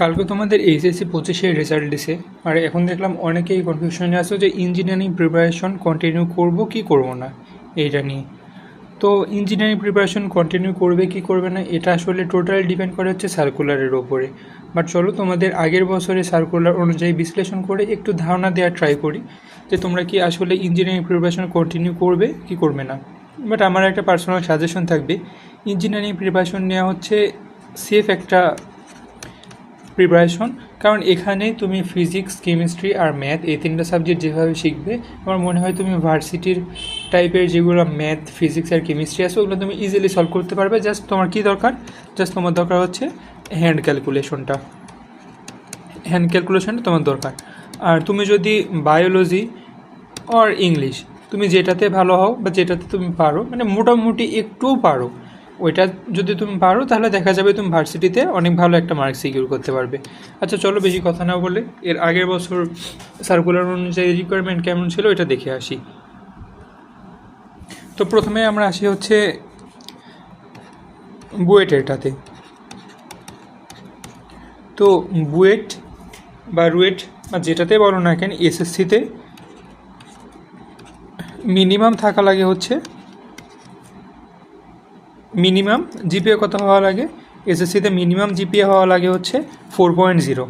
কালকে তোমাদের এইচএসসি পঁচিশের রেজাল্ট দিছে। আর এখন দেখলাম অনেকেই কনফিউশনে আছে যে ইঞ্জিনিয়ারিং প্রিপারেশন কন্টিনিউ করব কি করব না, এইটা নিয়ে। তো ইঞ্জিনিয়ারিং প্রিপারেশন কন্টিনিউ করবে কি করবে না, এটা আসলে টোটাল ডিপেন্ড করে হচ্ছে সার্কুলারের ওপরে। বাট চলো তোমাদের আগের বছরে সার্কুলার অনুযায়ী বিশ্লেষণ করে একটু ধারণা দেওয়ার ট্রাই করি, যে তোমরা কি আসলে ইঞ্জিনিয়ারিং প্রিপারেশন কন্টিনিউ করবে কি করবে না। বাট আমার একটা পার্সোনাল সাজেশন থাকবে ইঞ্জিনিয়ারিং প্রিপারেশন নেওয়া হচ্ছে সেফ একটা প্রিপারেশন কারণ এখানে তুমি ফিজিক্স কেমিস্ট্রি আর ম্যাথ এই তিনটা সাবজেক্ট যেভাবে শিখবে, আমার মনে হয় তুমি ভার্সিটির টাইপের যেগুলো ম্যাথ ফিজিক্স আর কেমিস্ট্রি আছে, ওগুলো তুমি ইজিলি সলভ করতে পারবে। জাস্ট তোমার কী দরকার? জাস্ট তোমার দরকার হচ্ছে হ্যান্ড ক্যালকুলেশনটা হ্যান্ড ক্যালকুলেশনটা তোমার দরকার। আর তুমি যদি বায়োলজি অর ইংলিশ তুমি যেটাতে ভালো হও বা যেটাতে তুমি পারো মানে মোটামুটি একটুও পারো ওইটা যদি তুমি পারো, তাহলে দেখা যাবে তুমি ভার্সিটিতে অনেক ভালো একটা মার্ক সিকিউর করতে পারবে। আচ্ছা চলো বেশি কথা না বলে, এর আগের বছর সার্কুলার অনুযায়ী রিকোয়ারমেন্ট কেমন ছিল এটা দেখে আসি। তো প্রথমে আমরা আসি হচ্ছে বুয়েটেরটাতে তো বুয়েট বা রুয়েট বা যেটাতে বলো না কেন, এসএসসিতে মিনিমাম থাকা লাগে হচ্ছে মিনিমাম জিপিএ কত হওয়া লাগে? এসএসসিতে মিনিমাম জিপিএ হওয়া লাগে হচ্ছে ফোর পয়েন্ট জিরো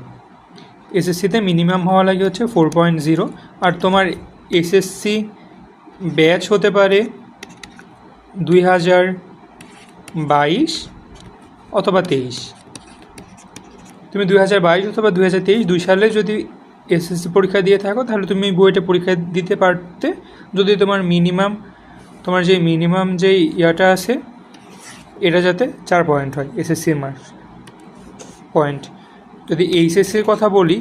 এসএসসিতে মিনিমাম হওয়া লাগে হচ্ছে ফোর পয়েন্ট জিরো আর তোমার এসএসসি ব্যাচ হতে পারে দুই হাজার বাইশ অথবা তেইশ। তুমি দুই হাজার বাইশ অথবা দুই হাজার তেইশ দুই সালে যদি এসএসসি পরীক্ষা দিয়ে থাকো, তাহলে তুমি বুয়েটে পরীক্ষা দিতে পারতে। যদি তোমার মিনিমাম, তোমার যে মিনিমাম যেই ইয়াটা আছে এটা যাতে চার পয়েন্ট হয় এসএসসির মার্কস পয়েন্ট যদি এইচএসসির কথা বলি,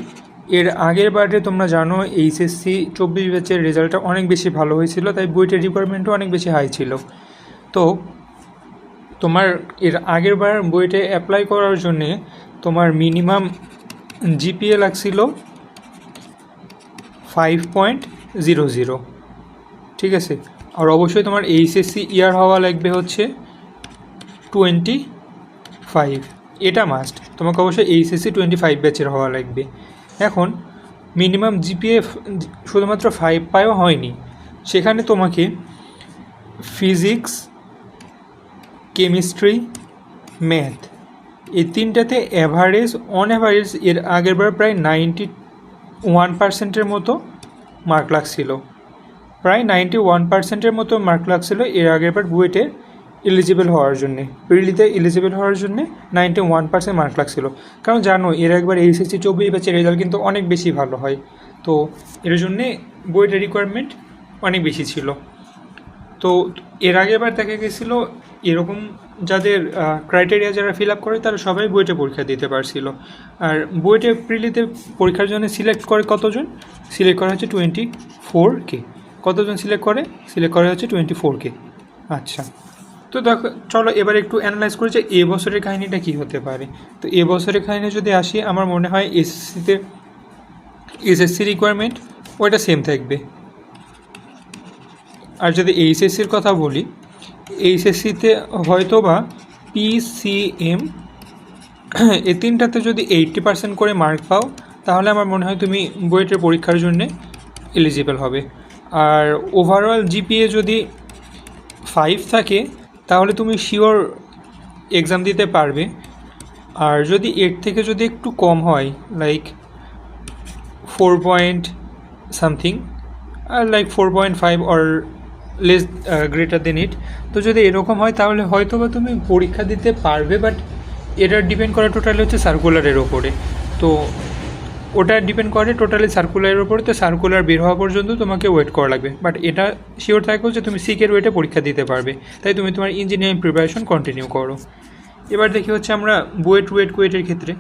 এর আগের বারে তোমরা জানো এইচএসসি চব্বিশ ব্যাচের রেজাল্টটা অনেক বেশি ভালো হয়েছিল, তাই বুয়েটের রিকোয়ারমেন্টও অনেক বেশি হাই ছিল। তো তোমার এর আগের বার বইটে অ্যাপ্লাই করার জন্যে তোমার মিনিমাম জিপিএ লাগছিল ফাইভ পয়েন্ট জিরো জিরো ঠিক আছে? আর অবশ্যই তোমার এইচএসসি ইয়ার হওয়া লাগবে হচ্ছে টোয়েন্টি ফাইভ এটা মাস্ট তোমাকে অবশ্যই এইচএসসি টোয়েন্টি ফাইভ ব্যাচের হওয়া লাগবে। এখন মিনিমাম জিপিএ শুধুমাত্র ফাইভ পায়ও হয়নি। সেখানে তোমাকে ফিজিক্স কেমিস্ট্রি ম্যাথ এই তিনটাতে অ্যাভারেজ অন অ্যাভারেজ এর আগেরবার প্রায় নাইনটি ওয়ান পার্সেন্টের মতো মার্ক লাগছিল। প্রায় নাইনটি ওয়ান পার্সেন্টের মতো মার্ক লাগছিল এর আগেরবার বুয়েটে এলিজিবল হওয়ার জন্যে। প্রিলিতে এলিজিবল হওয়ার জন্যে নাইনটি ওয়ান পার্সেন্ট মার্ক লাগছিল। কারণ জানো, এর একবার এইচএসসি চব্বিশ ব্যাচের রেজাল্ট কিন্তু অনেক বেশি ভালো হয়। তো এর জন্যে বুয়েটের রিকোয়ারমেন্ট অনেক বেশি ছিল। তো এর আগেবার দেখা গেছিল, এরকম যাদের ক্রাইটেরিয়া যারা ফিল আপ করে, তারা সবাই বুয়েটে পরীক্ষা দিতে পারছিল। আর বুয়েটে প্রিলিতে পরীক্ষার জন্য সিলেক্ট করে কতজন? সিলেক্ট করা হচ্ছে টোয়েন্টি ফোর কে কতজন সিলেক্ট করে? সিলেক্ট করা হচ্ছে টোয়েন্টি ফোর কে আচ্ছা। তো দেখো, চলো এবার একটু অ্যানালাইজ করি যে এ বছরের কাহিনিটা কী হতে পারে। তো এ বছরের কাহিনী যদি আসি, আমার মনে হয় এসএসসিতে, এসএসসি রিকোয়ারমেন্ট ওইটা সেম থাকবে। আর যদি এইচএসসির কথা বলি, এইচএসসিতে হয়তো বা পিসিএম এই তিনটাতে যদি এইট্টি পার্সেন্ট করে মার্ক পাও, তাহলে আমার মনে হয় তুমি বুয়েটের পরীক্ষার জন্যে এলিজিবল হবে। আর ওভারঅল জিপিএ যদি ফাইভ থাকে তাহলে তুমি শিওর এক্সাম দিতে পারবে। আর যদি এর থেকে যদি একটু কম হয় like four point something R like four point five or less greater than it তো যদি এরকম হয় তাহলে হয়তো বা তুমি পরীক্ষা দিতে পারবে বাট এটা ডিপেন্ড করা টোটালি হচ্ছে সার্কুলারের ওপরে। তো ওটা ডিপেন্ড করে টোটালি সার্কুলারের ওপরে তো সার্কুলার বের হওয়া পর্যন্ত তোমাকে ওয়েট করা লাগবে। বাট এটা শিওর থাকো যে তুমি সিকের ওয়েটে পরীক্ষা দিতে পারবে। তাই তুমি তোমার ইঞ্জিনিয়ারিং প্রিপারেশন কন্টিনিউ করো। এবার দেখি হচ্ছে আমরা বুয়েট ওয়েট কুয়েটের ক্ষেত্রে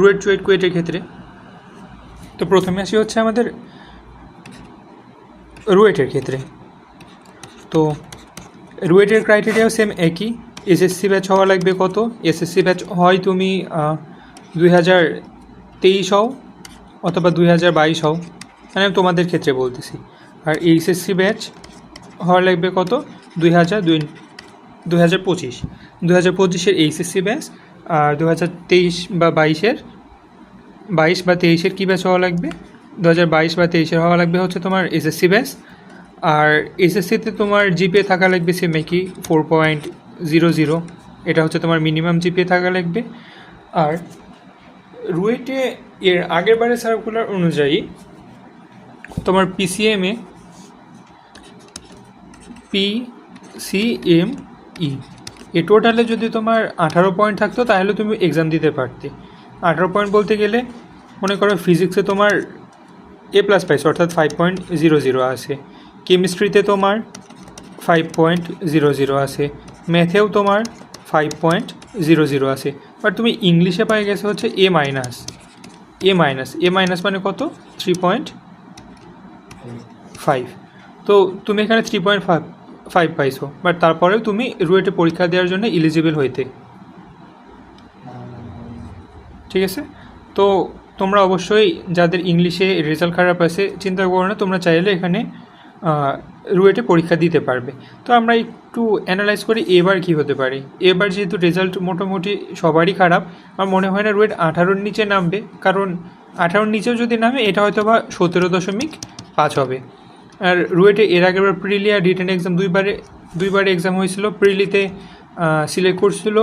রুয়েট ওয়েট কুয়েটের ক্ষেত্রে। তো প্রথমে আসি হচ্ছে আমাদের রুয়েটের ক্ষেত্রে। তো রুয়েটের ক্রাইটেরিয়াও সেম একই। এসএসসি ব্যাচ হওয়া লাগবে কত? এসএসসি ব্যাচ হয় তুমি দুই হাজার তেইশ হও। অথবা দুই হাজার বাইশ হও মানে আমি তোমাদের ক্ষেত্রে বলতেছি। আর এইচএসসি ব্যাচ হওয়া লাগবে কত? দুই হাজার দুই দুই হাজার পঁচিশ। দু হাজার পঁচিশের এইচএসসি ব্যাচ আর দু হাজার তেইশ বা বাইশের, বাইশ বা তেইশের কী ব্যাচ হওয়া লাগবে? দু হাজার বাইশ বা তেইশের হওয়া লাগবে হচ্ছে তোমার এসএসসি ব্যাচ। আর এসএসসিতে তোমার জিপিএ থাকা লাগবে সেম একই ফোর পয়েন্ট জিরো জিরো এটা হচ্ছে তোমার মিনিমাম জিপিএ থাকা লাগবে। আর রুয়েটে এর আগের বারের সার্কুলার অনুযায়ী তোমার পিসিএমে পি সি এম ই এ টোটালে যদি তোমার আঠারো পয়েন্ট থাকতো, তাহলে তুমি এক্সাম দিতে পারতে। আঠারো পয়েন্ট বলতে গেলে, মনে করো ফিজিক্সে তোমার এ প্লাস পাইছো, অর্থাৎ ফাইভ পয়েন্ট জিরো জিরো আছে। কেমিস্ট্রিতে তোমার ফাইভ পয়েন্ট জিরো জিরো আছে। ম্যাথেও তোমার ফাইভ পয়েন্ট জিরো জিরো আছে। বাট তুমি ইংলিশে পাই গেছে হচ্ছে A minus A minus A minus মানে কত? থ্রি পয়েন্ট ফাইভ তো তুমি এখানে থ্রি পয়েন্ট ফাইভ ফাইভ পাইছো। বাট তারপরেও তুমি রুয়েটে পরীক্ষা দেওয়ার জন্য এলিজিবল হইতে। ঠিক আছে? তো তোমরা অবশ্যই যাদের ইংলিশে রেজাল্ট খারাপ আছে, চিন্তা করো না। তোমরা চাইলে এখানে রুয়েটে পরীক্ষা দিতে পারবে। তো আমরা একটু অ্যানালাইজ করি এবার কি হতে পারে। এবার যেহেতু রেজাল্ট মোটামুটি সবারই খারাপ, আমার মনে হয় না রুয়েট আঠারোর নিচে নামবে। কারণ আঠারোর নিচেও যদি নামে, এটা হয়তো বা সতেরো দশমিক পাঁচ হবে। আর রুয়েটে এর আগের বার প্রিলি আর রিটেন এক্সাম দুইবারে দুইবারে এক্সাম হয়েছিল। প্রিলিতে সিলেক্ট করছিল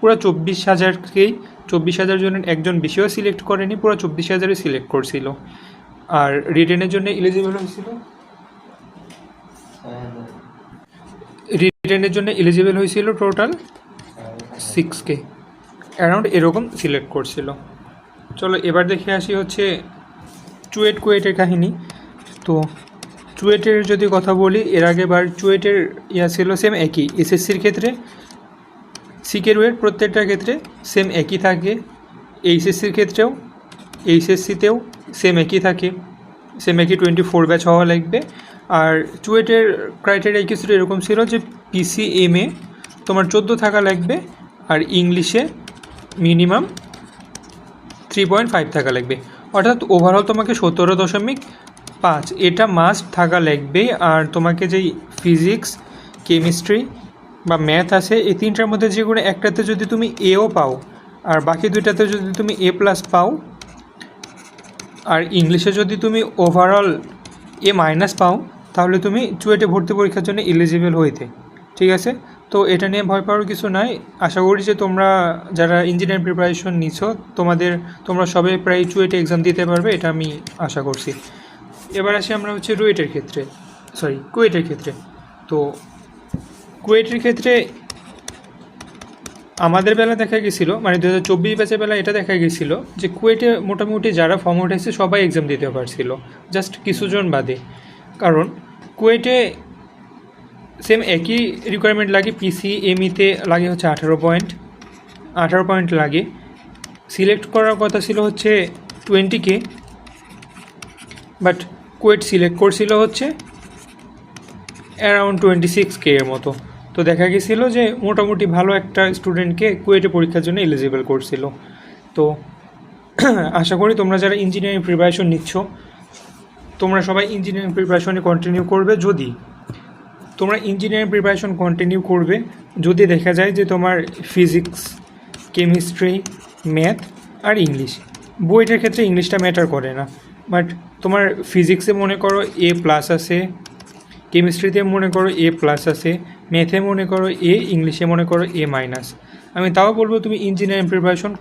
পুরো চব্বিশ হাজারকেই। চব্বিশ হাজার জনের একজন বেশিও সিলেক্ট করেনি, পুরো চব্বিশ হাজারে সিলেক্ট করছিল। আর রিটেনের জন্য এলিজিবল হয়েছিল রিটেনের জন্য এলিজিবল হয়েছিল টোটাল সিক্স কে অ্যারাউন্ড এরকম সিলেক্ট করছিল। চলো এবার দেখে আসি হচ্ছে চুয়েট কুয়েটের কাহিনী। তো চুয়েটের যদি কথা বলি, এর আগেবার চুয়েটের ইয়া ছিল সেম একই এসএসসির ক্ষেত্রে। সিকের ওয়েট প্রত্যেকটার ক্ষেত্রে সেম একই থাকে। এইচএসসির ক্ষেত্রেও এইচএসসিতেও সেম একই থাকে। সেম একই টোয়েন্টি ফোর ব্যাচ হওয়া লাগবে। আর চুয়েটের ক্রাইটেরিয়া কিছুটা এরকম ছিল যে পিসিএমে তোমার চোদ্দ থাকা লাগবে আর ইংলিশে মিনিমাম থ্রি পয়েন্ট ফাইভ থাকা লাগবে। অর্থাৎ ওভারঅল তোমাকে সতেরো দশমিক পাঁচ, এটা মাস্ট থাকা লাগবে আর তোমাকে যেই ফিজিক্স কেমিস্ট্রি বা ম্যাথ আছে, এই তিনটার মধ্যে যে কোনো একটাতে যদি তুমি এও পাও আর বাকি দুইটাতে যদি তুমি এ প্লাস পাও, আর ইংলিশে যদি তুমি ওভারঅল এ মাইনাস পাও, তাহলে তুমি চুয়েটে ভর্তি পরীক্ষার জন্য এলিজিবল হইতে। ঠিক আছে? তো এটা নিয়ে ভয় পাওয়ার কিছু নাই। আশা করি যে তোমরা যারা ইঞ্জিনিয়ারিং প্রিপারেশন নিচ্ছ তোমাদের, তোমরা সবে প্রায় চুয়েটে এক্সাম দিতে পারবে, এটা আমি আশা করছি। এবার আসি আমরা হচ্ছে রুয়েটের ক্ষেত্রে। সরি কুয়েটের ক্ষেত্রে। তো কুয়েটের ক্ষেত্রে আমাদের বেলা দেখা গেছিল মানে দু হাজার চব্বিশ ব্যাচের বেলা এটা দেখা গেছিল যে কুয়েটে মোটামুটি যারা ফর্ম উঠেছে সবাই এক্সাম দিতে পারছিল জাস্ট কিছুজন বাদে। কারণ কুয়েটে সেম একই রিকোয়ারমেন্ট লাগে পিসি এমইতে লাগে হচ্ছে আঠারো পয়েন্ট আঠারো পয়েন্ট লাগে। সিলেক্ট করার কথা ছিল হচ্ছে twenty K but KUET select করছিল হচ্ছে অ্যারাউন্ড টোয়েন্টি সিক্স কে এর মতো। তো দেখা গেছিল যে মোটামুটি ভালো একটা স্টুডেন্টকে কুয়েটে পরীক্ষার জন্য এলিজিবল করছিল। তো আশা করি তোমরা যারা ইঞ্জিনিয়ারিং প্রিপারেশন নিচ্ছ, তোমরা সবাই ইঞ্জিনিয়ারিং প্রিপারেশনে কন্টিনিউ করবে। যদি তোমরা ইঞ্জিনিয়ারিং প্রিপারেশন কন্টিনিউ করবে, যদি দেখা যায় যে তোমার ফিজিক্স কেমিস্ট্রি ম্যাথ আর ইংলিশ বইটার ক্ষেত্রে ইংলিশটা ম্যাটার করে না। বাট তোমার ফিজিক্সে মনে করো এ প্লাস আছে কেমিস্ট্রিতে মনে করো এ প্লাস আছে ম্যাথে মনে করো এ, ইংলিশে মনে করো এ মাইনাস। আমি তাও বলব তুমি ইঞ্জিনিয়ারিং প্রিপারেশন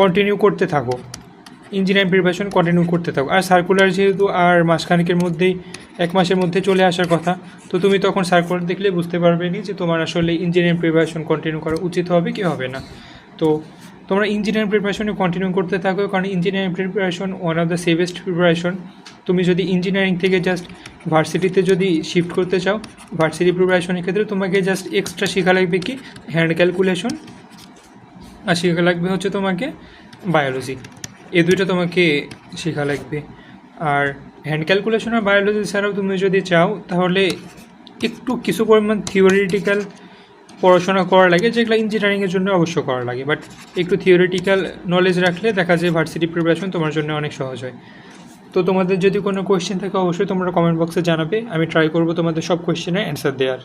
কন্টিনিউ করতে থাকো। ইঞ্জিনিয়ারিং প্রিপারেশন কন্টিনিউ করতে থাকো। আর সার্কুলার যেহেতু আর মাসখানেকের মধ্যেই, এক মাসের মধ্যে চলে আসার কথা, তো তুমি তখন সার্কুলার দেখলে বুঝতে পারবে নি যে তোমার আসলে ইঞ্জিনিয়ারিং প্রিপারেশন কন্টিনিউ করা উচিত হবে কি হবে না। তো তোমরা ইঞ্জিনিয়ারিং প্রিপারেশনে কন্টিনিউ করতে থাকো, কারণ engineering preparation one of the safest preparation তুমি যদি ইঞ্জিনিয়ারিং থেকে জাস্ট ভার্সিটিতে যদি শিফট করতে চাও ভার্সিটি প্রিপারেশনের ক্ষেত্রে তোমাকে জাস্ট এক্সট্রা শেখা লাগবে কি? হ্যান্ড ক্যালকুলেশন আর শেখা লাগবে হচ্ছে তোমাকে বায়োলজি এ দুইটা তোমাকে শেখা লাগবে। আর হ্যান্ড ক্যালকুলেশন আর বায়োলজি ছাড়াও তুমি যদি চাও, তাহলে একটু কিছু পরিমাণ থিওরিটিক্যাল পড়াশোনা করা লাগে, যেগুলো ইঞ্জিনিয়ারিংয়ের জন্য অবশ্য করা লাগে। বাট একটু থিওরিটিক্যাল নলেজ রাখলে দেখা যায় ভার্সিটি প্রিপারেশন তোমার জন্য অনেক সহজ হয়। তো তোমাদের যদি কোনো কোয়েশ্চেন থাকে, অবশ্যই তোমরা কমেন্ট বক্সে জানাবে। আমি ট্রাই করব তোমাদের সব কোয়েশ্চেনের অ্যান্সার দেওয়ার